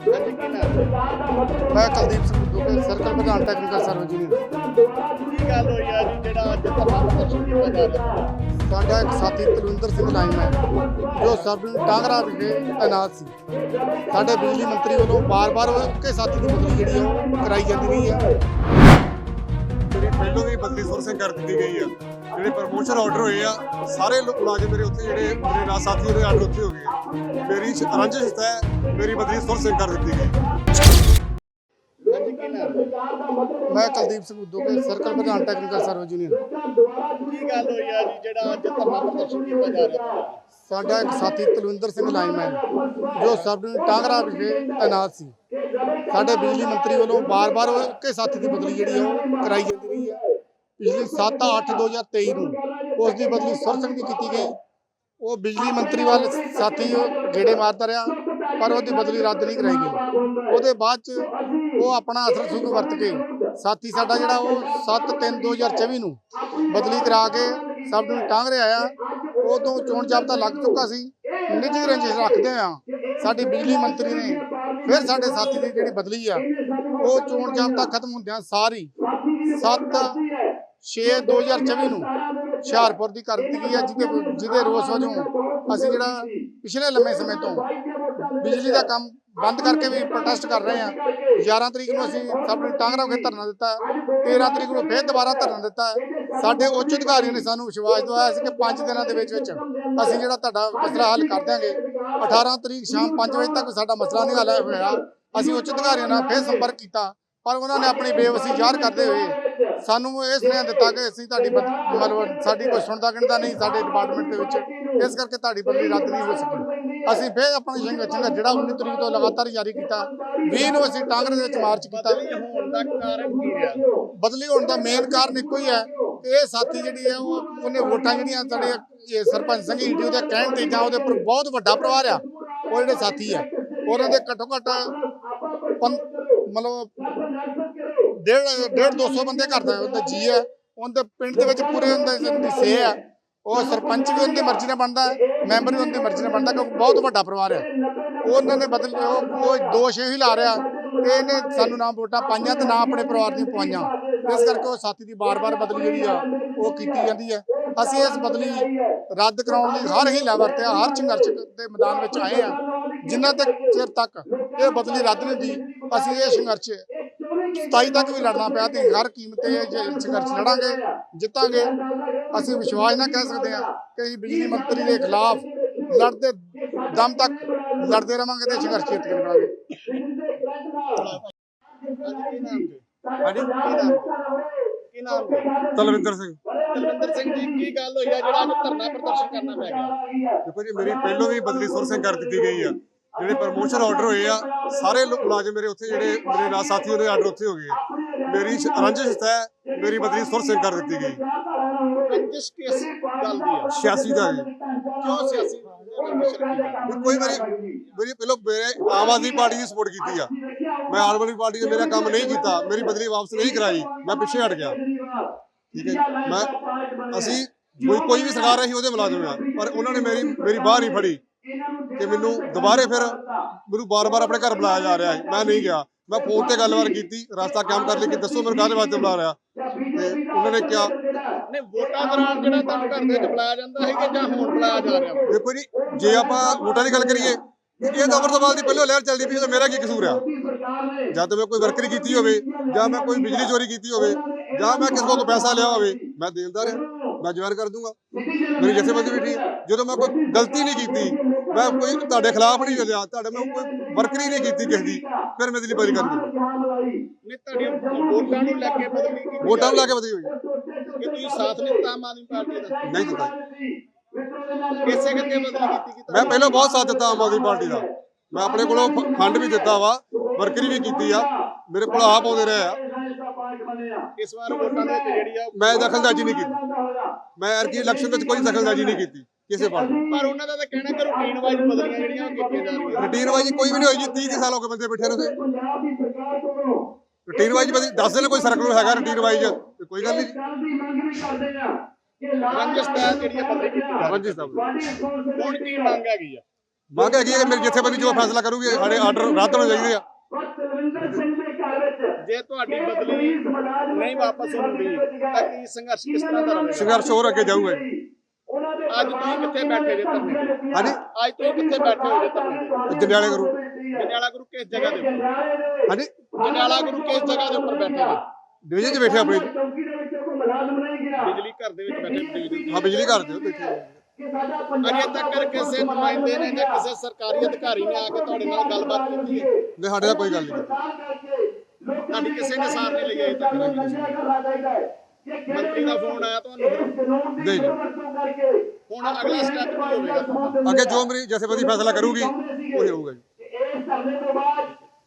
ਹਾਂਜੀ ਕੀ ਮੈਂ ਕੁਲਦੀਪ ਸਿੰਘ ਦੁੱਗੇ ਸਰਕਲ ਪ੍ਰਧਾਨ ਟੈਕਨੀਕਲ ਸਰਵਿਸ ਯੂਨੀਅਨ ਕੀ ਗੱਲ ਹੋਈ ਆ ਜੀ ਜਿਹੜਾ ਅੱਜ ਧਰਨਾ ਪ੍ਰਦਰਸ਼ਨ ਕੀਤਾ ਜਾ ਰਿਹਾ ਸਾਡਾ ਇੱਕ ਸਾਥੀ ਤਲਵਿੰਦਰ ਸਿੰਘ ਲਾਈਨਮੈਨ ਜੋ ਸਰਬਨ ਟਾਂਗਰਾ ਵਿਖੇ ਤੈਨਾਤ ਸੀ। ਸਾਡੇ ਬਿਜਲੀ ਮੰਤਰੀ ਵੱਲੋਂ ਬਾਰ-ਬਾਰ ਉਹਕੇ ਸਾਥੀ ਦੀ ਬਦਲੀ ਜਿਹੜੀ ਆ, ਉਹ ਕਰਾਈ ਜਾਂਦੀ ਰਹੀ ਹੈ। ਮੇਰੀ ਪਹਿਲੋਂ ਵੀ ਬਦਲੀ ਸੁਰ ਕਰ ਦਿੱਤੀ ਗਈ ਆ। ਜਿਹੜੇ ਪ੍ਰਮੋਸ਼ਨ ਆਰਡਰ ਹੋਏ ਆ ਸਾਰੇ ਲੋਕ ਮੁਲਾਜ਼ਮ ਮੇਰੇ ਉੱਥੇ ਜਿਹੜੇ ਮੇਰੇ ਨਾਲ ਸਾਥੀ ਉਹਦੇ ਆਰਡਰ ਉੱਥੇ ਹੋ ਗਏ ਆ। ਮੇਰੀ ਰੰਜਿਸ਼ ਹੈ ਮੇਰੀ ਬਦਲੀ ਸੁਰ ਸਿੰਘ ਕਰ ਦਿੱਤੀ ਗਈ। ਕੀ ਮੈਂ ਕੁਲਦੀਪ ਸਿੰਘ ਦੁੱਗੇ ਸਰਕਲ ਪ੍ਰਧਾਨ ਟੈਕਨੀਕਲ ਸਰਵਿਸ ਯੂਨੀਅਨ ਕੀ ਗੱਲ ਹੋਈ ਆ ਜੀ ਜਿਹੜਾ ਅੱਜ ਧਰਨਾ ਪ੍ਰਦਰਸ਼ਨ ਕੀਤਾ ਜਾ ਰਿਹਾ? ਸਾਡਾ ਇੱਕ ਸਾਥੀ ਤਲਵਿੰਦਰ ਸਿੰਘ ਲਾਈਨਮੈਨ ਜੋ ਸਰਬਨ ਟਾਂਗਰਾ ਵਿਖੇ ਤੈਨਾਤ ਸੀ। ਸਾਡੇ ਬਿਜਲੀ ਮੰਤਰੀ ਵੱਲੋਂ ਬਾਰ-ਬਾਰ ਉਹਕੇ ਸਾਥੀ ਦੀ ਬਦਲੀ ਜਿਹੜੀ ਆ ਉਹ ਕਰਾਈ ਜਾਂਦੀ ਪਿਛਲੀ 7-8 2023 ਨੂੰ ਉਸ ਦੀ ਬਦਲੀ ਸੁਰ ਦੀ ਕੀਤੀ ਗਈ। ਉਹ ਬਿਜਲੀ ਮੰਤਰੀ ਵੱਲ ਸਾਥੀ ਉਹ ਗੇੜੇ ਮਾਰਦਾ ਰਿਹਾ, ਪਰ ਉਹਦੀ ਬਦਲੀ ਰੱਦ ਨਹੀਂ ਕਰਾਈ ਗਈ। ਉਹਦੇ ਬਾਅਦ ਚ ਉਹ ਆਪਣਾ ਅਸਰ ਸੁਖ ਵਰਤ ਕੇ ਸਾਥੀ ਸਾਡਾ ਜਿਹੜਾ ਉਹ 7-3-2024 ਨੂੰ ਬਦਲੀ ਕਰਾ ਕੇ ਸਭ ਨੂੰ ਟਾਂਗ ਟਾਂਗਰੇ ਆਇਆ ਉਦੋਂ ਚੋਣ ਜਾਬਤਾ ਲੱਗ ਚੁੱਕਾ ਸੀ। ਨਿੱਜੀ ਰੰਜਿਸ਼ ਰੱਖਦੇ ਆ। ਸਾਡੀ ਬਿਜਲੀ ਮੰਤਰੀ ਨੇ ਫਿਰ ਸਾਡੇ ਸਾਥੀ ਦੀ ਜਿਹੜੀ ਬਦਲੀ ਆ, ਉਹ ਚੋਣ ਜਾਬਤਾ ਖਤਮ ਹੁੰਦਿਆਂ ਸਾਰੀ 7 6 2024 ਨੂੰ ਹੁਸ਼ਿਆਰਪੁਰ ਦੀ ਕਰ ਦਿੱਤੀ ਗਈ ਹੈ ਜਿਹਦੇ ਜਿਹਦੇ ਰੋਸ ਵਜੋਂ ਅਸੀਂ ਜਿਹੜਾ ਪਿਛਲੇ ਲੰਮੇ ਸਮੇਂ ਤੋਂ ਬਿਜਲੀ ਦਾ ਕੰਮ ਬੰਦ ਕਰਕੇ ਵੀ ਪ੍ਰੋਟੈਸਟ ਕਰ ਰਹੇ ਹਾਂ। 11 ਤਰੀਕ ਨੂੰ ਅਸੀਂ ਸਭ ਨੂੰ ਟਾਂਗਰਾ ਕੇ ਧਰਨਾ ਦਿੱਤਾ ਹੈ। 13 ਤਰੀਕ ਨੂੰ ਫਿਰ ਦੁਬਾਰਾ ਧਰਨਾ ਦਿੱਤਾ ਸਾਡੇ ਉੱਚ ਅਧਿਕਾਰੀਆਂ ਨੇ ਸਾਨੂੰ ਵਿਸ਼ਵਾਸ ਦਿਵਾਇਆ ਸੀ ਕਿ 5 ਦਿਨਾਂ ਦੇ ਵਿੱਚ ਵਿੱਚ ਅਸੀਂ ਜਿਹੜਾ ਤੁਹਾਡਾ ਮਸਲਾ ਹੱਲ ਕਰ ਦਿਆਂਗੇ। 18 ਤਰੀਕ ਸ਼ਾਮ 5 ਵਜੇ ਤੱਕ ਸਾਡਾ ਮਸਲਾ ਨਹੀਂ ਹੱਲ ਹੋਇਆ। ਅਸੀਂ ਉੱਚ ਅਧਿਕਾਰੀਆਂ ਨਾਲ ਫਿਰ ਸੰਪਰਕ ਕੀਤਾ, ਪਰ ਉਹਨਾਂ ਨੇ ਆਪਣੀ ਬੇਵਸੀ ਜ਼ਾਹਰ ਕਰਦੇ ਹੋਏ ਸਾਨੂੰ ਇਹ ਸੁਨੇਹਾ ਦਿੱਤਾ ਕਿ ਅਸੀਂ ਤੁਹਾਡੀ ਬਦ- ਮਤਲਬ ਸਾਡੀ ਕੋਈ ਸੁਣਦਾ ਗਿਣਦਾ ਨਹੀਂ, ਸਾਡੇ ਡਿਪਾਰਟਮੈਂਟ ਦੇ ਵਿੱਚ। ਇਸ ਕਰਕੇ ਤੁਹਾਡੀ ਬਦਲੀ ਰੱਦ ਨਹੀਂ ਹੋ ਸਕੀ। ਅਸੀਂ ਫਿਰ ਆਪਣੀ ਸੰਘਰਸ਼ ਸੰਘਰਸ਼ ਜਿਹੜਾ 19 ਤਰੀਕ ਤੋਂ ਲਗਾਤਾਰ ਜਾਰੀ ਕੀਤਾ 20 ਨੂੰ ਅਸੀਂ ਟਾਂਗਰੇ ਦੇ ਵਿੱਚ ਮਾਰਚ ਕੀਤਾ। ਬਦਲੀ ਹੋਣ ਦਾ ਕਾਰਨ ਕੀ ਰਿਹਾ ਬਦਲੀ ਹੋਣ ਦਾ ਮੇਨ ਕਾਰਨ ਇੱਕੋ ਹੀ ਹੈ ਕਿ ਇਹ ਸਾਥੀ ਜਿਹੜੀ ਹੈ, ਉਹ ਉਹਨੇ ਵੋਟਾਂ ਜਿਹੜੀਆਂ ਸਾਡੇ ਇਹ ਸਰਪੰਚ ਸੰਘੀਟੀ ਉਹਦੇ ਕਹਿਣ ਤੇ ਜਾਂ ਉਹਦੇ ਪਰ ਬਹੁਤ ਵੱਡਾ ਪਰਿਵਾਰ ਆ, ਉਹ ਜਿਹੜੇ ਸਾਥੀ ਆ, ਉਹਨਾਂ ਦੇ ਘੱਟੋ ਘੱਟ ਪੰ- ਮਤਲਬ ਡੇਢ ਡੇਢ 200 ਬੰਦੇ ਕਰਦਾ ਉਹਦਾ ਜੀ ਹੈ। ਉਹਦੇ ਪਿੰਡ ਦੇ ਵਿੱਚ ਪੂਰੇ ਉਹਦੇ ਦੀ ਸੇ ਆ ਉਹ ਸਰਪੰਚ ਵੀ ਉਹਦੀ ਮਰਜ਼ੀ ਨਾਲ ਬਣਦਾ ਹੈ ਮੈਂਬਰ ਵੀ ਉਹਦੀ ਮਰਜ਼ੀ ਨਾਲ ਬਣਦਾ ਕਿਉਂਕਿ ਬਹੁਤ ਵੱਡਾ ਪਰਿਵਾਰ ਹੈ। ਉਹਨਾਂ ਨੇ ਬਦਲ ਉਹ ਉਹ ਦੋਸ਼ ਇਹੀ ਲਾ ਰਿਹਾ। ਕਿ ਇਹਨੇ ਸਾਨੂੰ ਨਾ ਵੋਟਾਂ ਪਾਈਆਂ ਤੇ ਨਾ ਆਪਣੇ ਪਰਿਵਾਰ ਦੀਆਂ ਪਵਾਈਆਂ। ਇਸ ਕਰਕੇ ਉਹ ਸਾਥੀ ਦੀ ਬਾਰ-ਬਾਰ ਬਦਲੀ ਜਿਹੜੀ ਆ ਉਹ ਕੀਤੀ ਜਾਂਦੀ ਹੈ। ਅਸੀਂ ਇਸ ਬਦਲੀ ਰੱਦ ਕਰਾਉਣ ਲਈ ਹਰ ਹੀ ਵਰਤਿਆ ਹਰ ਸੰਘਰਸ਼ ਦੇ ਮੈਦਾਨ ਵਿੱਚ ਆਏ ਆ ਜਿੰਨਾ ਤੱਕ ਚਿਰ ਤੱਕ ਇਹ ਬਦਲੀ ਰੱਦ ਨਹੀਂ ਹੁੰਦੀ ਅਸੀਂ ਇਹ ਸੰਘਰਸ਼ 27 ਤੱਕ ਵੀ ਲੜਨਾ ਪਿਆ ਤੇ ਹਰ ਕੀਮਤ ਤੇ ਇਹ ਜ- ਸੰਘਰਸ਼ ਲੜਾਂਗੇ ਜਿੱਤਾਂਗੇ ਅਸੀਂ ਵਿਸ਼ਵਾਸ ਨਾਲ ਕਹਿ ਸਕਦੇ ਹਾਂ ਕਿ ਅਸੀਂ ਬਿਜਲੀ ਮੰਤਰੀ ਦੇ ਖਿਲਾਫ ਲੜਦੇ ਦਮ ਤੱਕ ਲੜਦੇ ਰਵਾਂਗੇ ਤੇ ਸੰਘਰਸ਼ ਜਿੱਤ ਕੇ ਨਿਕਲਾਂਗੇ ਹਾਂਜੀ ਕੀ ਨਾਮ ਜੀ? ਤਲਵਿੰਦਰ ਸਿੰਘ। ਤਲਵਿੰਦਰ ਸਿੰਘ ਜੀ ਕੀ ਗੱਲ ਹੋਈ ਆ ਜਿਹੜਾ ਅੱਜ ਧਰਨਾ ਪ੍ਰਦਰਸ਼ਨ ਕਰਨਾ ਪੈ ਗਿਆ? ਦੇਖੋ ਜੀ ਮੇਰੀ ਪਹਿਲੋਂ ਵੀ ਬਦਲੀ ਸੁਰ ਸਿੰਘ ਕਰ ਦਿੱਤੀ ਗਈ ਆ। ਜਿਹੜੇ ਪ੍ਰਮੋਸ਼ਨ ਆਰਡਰ ਹੋਏ ਆ ਸਾਰੇ ਮੁਲਾਜ਼ਮ ਮੇਰੇ ਉੱਥੇ ਜਿਹੜੇ ਮੇਰੇ ਨਾਲ ਸਾਥੀ ਉਹਦੇ ਆਰਡਰ ਉੱਥੇ ਹੋ ਗਏ। ਮੇਰੀ ਰੰਜਿਸ਼ ਹੈ ਮੇਰੀ ਬਦਲੀ ਸੁਰ ਸਿੰਘ ਕਰ ਦਿੱਤੀ ਗਈ। ਰੰਜਿਸ਼ ਕਿਸ ਗੱਲ ਦੀ ਆ? 86 ਦਾ ਜੀ। ਕਿਉਂ ਸਿਆਸੀ? ਰੰਜਿਸ਼ ਰੱਖੀ ਗਈ? ਵੀ ਕੋਈ ਮੇਰੀ ਮੇਰੀ ਪਹਿਲਾਂ ਮੇਰੇ ਆਮ ਆਦਮੀ ਪਾਰਟੀ ਦੀ ਸਪੋਰਟ ਕੀਤੀ ਆ। ਮੈਂ ਆਮ ਆਦਮੀ ਪਾਰਟੀ ਨੇ ਮੇਰਾ ਕੰਮ ਨਹੀਂ ਕੀਤਾ ਮੇਰੀ ਬਦਲੀ ਵਾਪਸ ਨਹੀਂ ਕਰਾਈ ਮੈਂ ਪਿੱਛੇ ਹਟ ਗਿਆ। ਠੀਕ ਹੈ ਮੈਂ ਅਸੀਂ ਕੋਈ ਕੋਈ ਵੀ ਸਰਕਾਰ ਰਹੀ ਉਹਦੇ ਮੁਲਾਜ਼ਮ ਆ। ਪਰ ਉਹਨਾਂ ਨੇ ਮੇਰੀ ਮੇਰੀ ਬਾਹ ਨਹੀਂ ਫੜੀ। ਕਿ ਮੈਨੂੰ ਦੁਬਾਰੇ ਫਿਰ ਮੈਨੂੰ ਬਾਰ-ਬਾਰ ਆਪਣੇ ਘਰ ਬੁਲਾਇਆ ਜਾ ਰਿਹਾ ਹੈ। ਮੈਂ ਨਹੀਂ ਗਿਆ। ਮੈਂ ਫੋਨ ਤੇ ਗੱਲਬਾਤ ਕੀਤੀ ਰਸਤਾ ਕੰਮ ਕਰ ਲਈ ਕਿ ਦੱਸੋ ਮੈਨੂੰ ਕਾਹਦੇ ਵਾਸਤੇ ਬੁਲਾ ਰਿਹਾ। ਤੇ ਉਹਨਾਂ ਨੇ ਕਿਹਾ ਨਹੀਂ ਵੋਟਾਂ ਦੌਰਾਨ ਜਿਹੜਾ ਤੁਹਾਨੂੰ ਘਰ ਦੇ ਵਿੱਚ ਬੁਲਾਇਆ ਜਾਂਦਾ ਹੈ ਕਿ ਜਾਂ ਹੁਣ ਬੁਲਾਇਆ ਜਾ ਰਿਹਾ? ਦੇਖੋ ਜੀ ਜੇ ਆਪਾਂ ਵੋਟਾਂ ਦੀ ਗੱਲ ਕਰੀਏ ਇਹ ਤਾਂ ਅਮਰਤਪਾਲ ਦੀ ਪਹਿਲਾਂ ਲਹਿਰ ਚੱਲਦੀ ਪਈ ਤਾਂ ਮੇਰਾ ਕੀ ਕਸੂਰ ਆ? ਜਾਂ ਤਾਂ ਮੈਂ ਕੋਈ ਵਰਕਰੀ ਕੀਤੀ ਹੋਵੇ ਜਾਂ ਮੈਂ ਕੋਈ ਬਿਜਲੀ ਚੋਰੀ ਕੀਤੀ ਹੋਵੇ ਜਾਂ ਮੈਂ ਕਿਸੇ ਕੋਲੋਂ ਪੈਸਾ ਲਿਆ ਹੋਵੇ ਮੈਂ ਦੇਣਦਾ ਰਿਹਾ ਮੈਂ ਜਵਾਰ ਕਰ ਦੂੰਗਾ। ਮੇਰੀ ਜਥੇਬੰਦੀ ਵੀ ਠੀਕ ਜਦੋਂ ਮੈਂ ਕੋਈ ਗਲਤੀ ਨਹੀਂ ਕੀਤੀ ਮੈਂ ਕੋਈ ਤੁਹਾਡੇ ਖਿਲਾਫ ਨਹੀਂ ਚੱਲਿਆ ਤੁਹਾਡੇ ਮੈਂ ਕੋਈ ਵਰਕਰੀ ਨਹੀਂ ਕੀਤੀ ਕਿਸੇ ਦੀ। ਫਿਰ ਮੈਂ ਦਿੱਲੀ ਬਦਲੀ ਕਰ ਦੂੰਗਾ। ਨਹੀਂ ਤੁਹਾਡੀਆਂ ਵੋਟਾਂ ਨੂੰ ਲੈ ਕੇ ਬਦਲੀ ਕੀਤੀ। ਵੋਟਾਂ ਨੂੰ ਲਾ ਕੇ ਬਦਲੀ ਹੋਈ। ਕਿ ਤੁਸੀਂ ਸਾਥ ਨਹੀਂ ਦਿੱਤਾ ਆਮ ਆਦਮੀ ਪਾਰਟੀ ਦਾ? ਨਹੀਂ ਦਿੱਤਾ। ਇਸੇ ਕਰਕੇ ਬਦਲੀ ਕੀਤੀ ਕਿ ਮੈਂ ਪਹਿਲਾਂ ਬਹੁਤ ਸਾਥ ਦਿੱਤਾ ਆਮ ਆਦਮੀ ਪਾਰਟੀ ਦਾ। ਮੈਂ ਆਪਣੇ ਕੋਲੋਂ ਫੰਡ ਵੀ ਦਿੱਤਾ ਵਾ ਵਰਕਰੀ ਵੀ ਕੀਤੀ ਆ। ਮੇਰੇ ਕੋਲ ਆਪ ਆਉਂਦੇ ਰਹੇ ਆ। ਇਸ ਵਾਰ ਵੋਟਾਂ ਦੇ ਵਿੱਚ ਜਿਹੜੀ ਆ ਮੈਂ ਦਖਲਅੰਦਾਜ਼ੀ ਨਹੀਂ ਕੀਤੀ। ਮੈਂ ਐਰਕੀ ਇਲੈਕਸ਼ਨ ਵਿੱਚ ਕੋਈ ਦਖਲਅੰਦਾਜ਼ੀ ਨਹੀਂ ਕੀਤੀ ਕਿਸੇ ਦੀ। ਪਰ ਉਹਨਾਂ ਦਾ ਤਾਂ ਕਹਿਣਾ ਕਿ ਰੂਟੀਨ ਵਾਈਜ਼ ਬਦਲੀਆਂ ਜਿਹੜੀਆਂ ਉਹ ਕੀਤੀਆਂ ਜਾ ਰਹੀਆਂ। ਰੂਟੀਨ ਵਾਈਜ਼ ਕੋਈ ਵੀ ਨਹੀਂ ਹੋਈ ਜੀ 30 ਕੁ ਸਾਲ ਹੋ ਗਏ ਬੰਦੇ ਬੈਠੇ ਨੂੰ ਰੂਟੀਨ ਵਾਈਜ਼ ਬਦੀ ਦੱਸ ਦੇਣ ਕੋਈ ਸਰਕਲ ਹੈਗਾ ਰੂਟੀਨ ਵਾਈਜ਼ ਕੋਈ ਗੱਲ ਨਹੀਂ। ਰੰਜਿਸ਼ ਤਾਂ ਜਿਹੜੀ ਆ ਬਦਲੀ ਕੀਤੀ ਜਾ ਰਹੀ ਰੰਜਿਸ਼ ਸਾਹਿਬ। ਹੁਣ ਕੀ ਮੰਗ ਹੈਗੀ ਆ? ਮੰਗ ਹੈਗੀ ਹੈ ਕਿ ਮੇਰੀ ਜਥੇਬੰਦੀ ਜੋ ਫੈਸਲਾ ਕਰੂਗੀ ਸਾਡੇ ਆਰਡਰ ਰੱਦ ਹੋਣੇ ਚਾਹੀਦੇ ਆ। ਜੇ ਤੁਹਾਡੀ ਬਦਲੀ ਨਹੀਂ ਵਾਪਸ ਹੁੰਦੀ ਤਾਂ ਕੀ ਸੰਘਰਸ਼ ਕਿਸ ਤਰ੍ਹਾਂ ਦਾ ਰਹੇਗਾ? ਸੰਘਰਸ਼ ਹੋਰ ਅੱਗੇ ਜਾਊਗਾ ਜੀ। ਅੱਜ ਤੁਸੀਂ ਕਿੱਥੇ ਬੈਠੇ ਜੇ ਧਰਨੇ? ਹਾਂਜੀ? ਅੱਜ ਤੁਸੀਂ ਕਿੱਥੇ ਬੈਠੇ ਹੋ ਜੇ ਧਰਨੇ? ਜੰਡਿਆਲੇ ਕਰੂ ਜੰਡਿਆਲਾ ਗੁਰੂ ਕਿਸ ਜਗ੍ਹਾ ਦੇ ਉੱਪਰ? ਹਾਂਜੀ? ਜੰਡਿਆਲਾ ਗੁਰੂ ਕਿਸ ਜਗ੍ਹਾ ਦੇ ਉੱਪਰ ਬੈਠੇ ਜੇ? ਡਿਵੀਜ਼ਨ 'ਚ ਬੈਠੇ ਆਪਣੇ। ਬਿਜਲੀ ਘਰ ਦੇ ਵਿੱਚ ਬੈਠੇ ਬਿਜਲੀ ਹਾਂ ਬਿਜਲੀ ਘਰ ਦੇ ਬੈਠੇ ਅਜੇ ਤੱਕ ਕਿਸੇ ਨੁਮਾਇੰਦੇ ਨੇ ਜਾਂ ਕਿਸੇ ਸਰਕਾਰੀ ਅਧਿਕਾਰੀ ਨੇ ਆ ਕੇ ਤੁਹਾਡੇ ਨਾਲ ਗੱਲਬਾਤ ਕੀਤੀ ਹੈ? ਨਹੀਂ ਸਾਡੇ ਨਾਲ ਕੋਈ ਗੱਲ ਨਹੀਂ। ਕੀਤੀ। ਤੁਹਾਡੀ ਕਿਸੇ ਨੇ ਸਾਰ ਨਹੀਂ ਲਈ ਅਜੇ ਤੱਕ ਮੰਤਰੀ ਦਾ ਫੋਨ ਆਇਆ ਤੁਹਾਨੂੰ? ਨਹੀਂ। ਹੁਣ ਅਗਲਾ ਸਟੈਪ ਕੀ ਹੋਵੇਗਾ? ਅੱਗੇ ਜੋ ਮੇਰੀ ਜਥੇਬੰਦੀ ਫੈਸਲਾ ਕਰੂਗੀ ਉਹੀ ਹੋਊਗਾ ਜੀ